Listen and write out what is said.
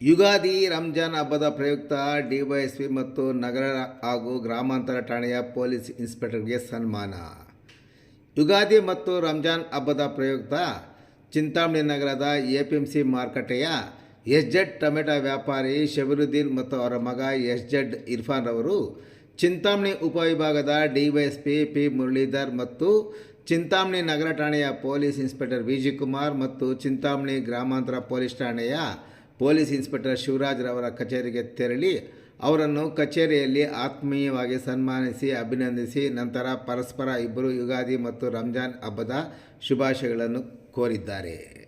ಯುಗಾದಿ ರಂಜಾನ್ ಹಬ್ಬದ ಪ್ರಯುಕ್ತ ಡಿವೈಎಸ್ಪಿ ಮತ್ತು ನಗರ ಹಾಗೂ ಗ್ರಾಮಾಂತರ ಠಾಣೆಯ ಪೊಲೀಸ್ ಇನ್ಸ್ಪೆಕ್ಟರ್ಗೆ ಸನ್ಮಾನ. ಯುಗಾದಿ ಮತ್ತು ರಂಜಾನ್ ಹಬ್ಬದ ಪ್ರಯುಕ್ತ ಚಿಂತಾಮಣಿ ನಗರದ ಎ ಪಿ ಎಂ ಸಿ ಮಾರುಕಟ್ಟೆಯ ಎಸ್ ಜೆಡ್ ಟೊಮೆಟೊ ವ್ಯಾಪಾರಿ ಶಬೀರುದ್ದೀನ್ ಮತ್ತು ಅವರ ಮಗ ಎಸ್ ಜೆಡ್ ಇರ್ಫಾನ್ ಅವರು ಚಿಂತಾಮಣಿ ಉಪವಿಭಾಗದ ಡಿವೈಎಸ್ಪಿ ಪಿ ಮುರಳೀಧರ್ ಮತ್ತು ಚಿಂತಾಮಣಿ ನಗರ ಠಾಣೆಯ police inspector V G Kumar ಮತ್ತು ಚಿಂತಾಮಣಿ ಗ್ರಾಮಾಂತರ ಪೊಲೀಸ್ ಠಾಣೆಯ ಪೊಲೀಸ್ ಇನ್ಸ್ಪೆಕ್ಟರ್ ಶಿವರಾಜ್ ರವರ ಕಚೇರಿಗೆ ತೆರಳಿ ಅವರನ್ನು ಕಚೇರಿಯಲ್ಲಿ ಆತ್ಮೀಯವಾಗಿ ಸನ್ಮಾನಿಸಿ, ಅಭಿನಂದಿಸಿ, ನಂತರ ಪರಸ್ಪರ ಇಬ್ಬರು ಯುಗಾದಿ ಮತ್ತು ರಂಜಾನ್ ಹಬ್ಬದ ಶುಭಾಶಯಗಳನ್ನು ಕೋರಿದ್ದಾರೆ.